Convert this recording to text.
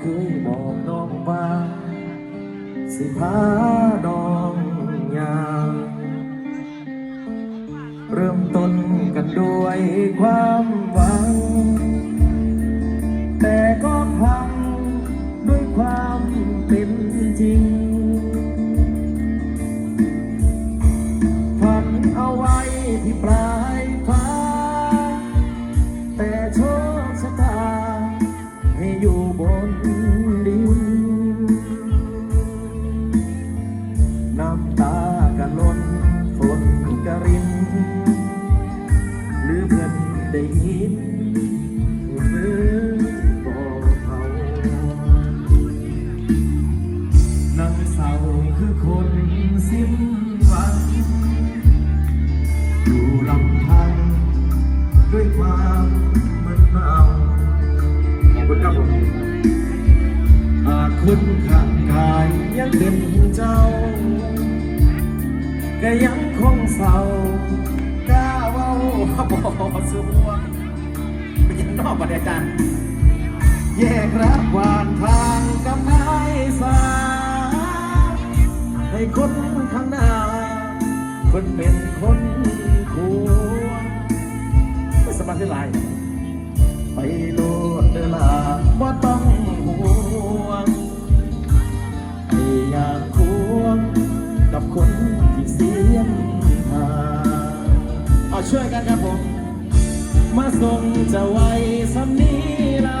เคยบอกน้องว่า สิพาน้องยางเริ่มต้นกันด้วยความหวัง แต่ก็พังด้วยความเต็ม น้ำตากะล้นฝนกะริน หรือเพื่อนได้ยินหรือบอกเขานั่งเศร้าคือคนสิ้นหวังอยู่ลำพังด้วยความมึนเมาขอบคุณครับผมหากคุณข้างกายยังเป็นเจ้า ก็ยังคงเศร้ากล้าเว้าบ่สวงเป็นยังนอกประเดี๋ยวอาจารย์แยกรักหวานทางกับนายสาให้คนข้างหน้า คนเป็นคนควรไม่สบายที่ไรไปโลดเดลาว่าต้องห่วงให้อยากควงกับคน ช่วยกันครับผม มาส่งจะไว้สำนีลา